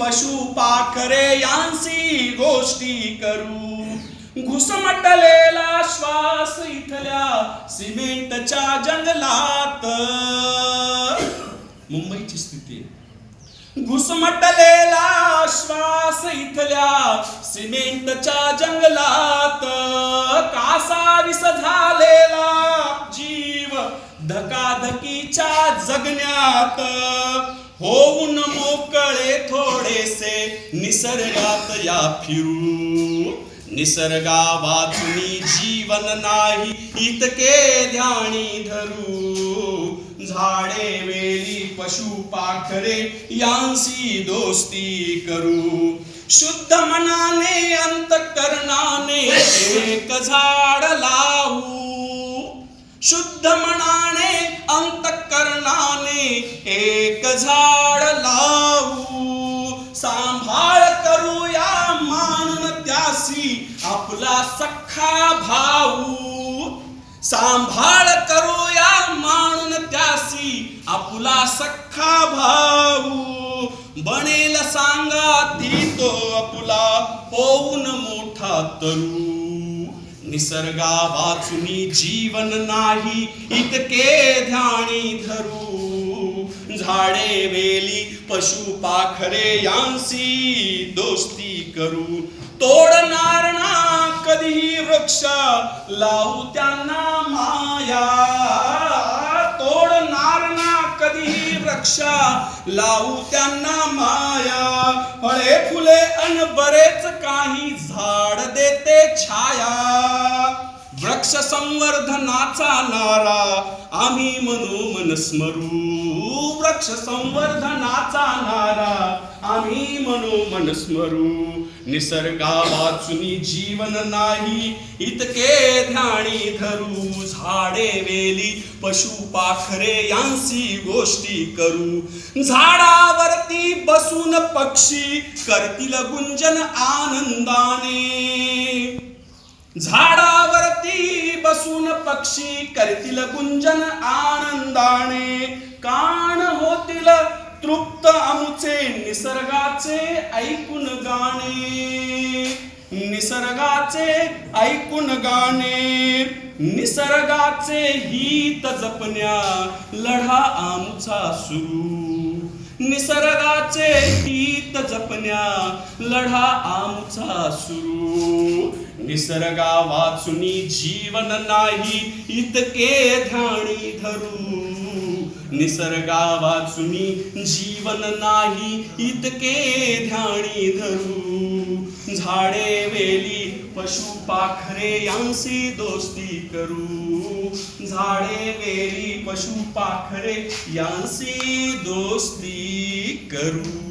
पशु पाखरे यांसी गोष्टी करू. घुसमटलेला श्वास इथल्या सिमेंटच्या जंगलात. मुंबईची स्थिती. घुसमटलेला श्वास इथल्या सिमेंटच्या जंगलात. कासाविस झालेला जीव धकाधकीच्या जगण्यात. होऊन मोकळे थोडे निसर्गात या फिरू. निसर्गा वाचुनी जीवन नाही इतके ध्यानी धरू. झाडे वेली पशु पाखरे यांसी दोस्ती करू. शुद्ध मनाने अंतकरणाने एक झाड लावू. शुद्ध मनाने अंतकरणाने एक झाड लावू. सांभाळ करूया मानून त्यासी आपला सख्खा भाऊ. सांभाळ करूया मानून त्यासी आपला सख्खा भाऊ. बनेल सांगा ती तो आपला होऊन मोठा तरू. निसर्गा वाचुनी जीवन नाही इतके ध्यानी. पशु पाखरे यांसी दोस्ती करू. तोडणार ना कधीही वृक्ष लावू त्यांना माया. तोडणार ना कधीही वृक्ष लावू त्यांना माया. फळे फुले अन बरेच काही झाड देते छाया. वृक्ष संवर्धनाचा नारा आम्ही मनोमन स्मरू. पक्ष संवर्धनाचा नारा. आम्ही म्हणू मन स्मरू निसर्गा वाचुनी जीवन नाही इतके ध्यानी धरू झाडे वेली पशु पाखरे यांसी गोष्टी करू. झाडावरती बसून पक्षी करतील गुंजन आनंदाने. झाडावरती बसून पक्षी करतील गुंजन आनंदाने. कान तृप्त आमुचे निसर्गाचे ऐकून गाणे. निसर्गाचे ऐकून गाणे. निसर्गाचे हित जपण्या लढा आमचा सुरू. निसर्गाचे हित जपण्या लढा आमचा सुरू. निसर्गा वाचुनी जीवन नाही इतके धाणी धरू. निसर्गावाचुनी जीवन नाही इतके ध्यानी धरू. झाडे वेली पशु पाखरे यांसी दोस्ती करू. झाडे वेली पशु पाखरे यांसी दोस्ती करू.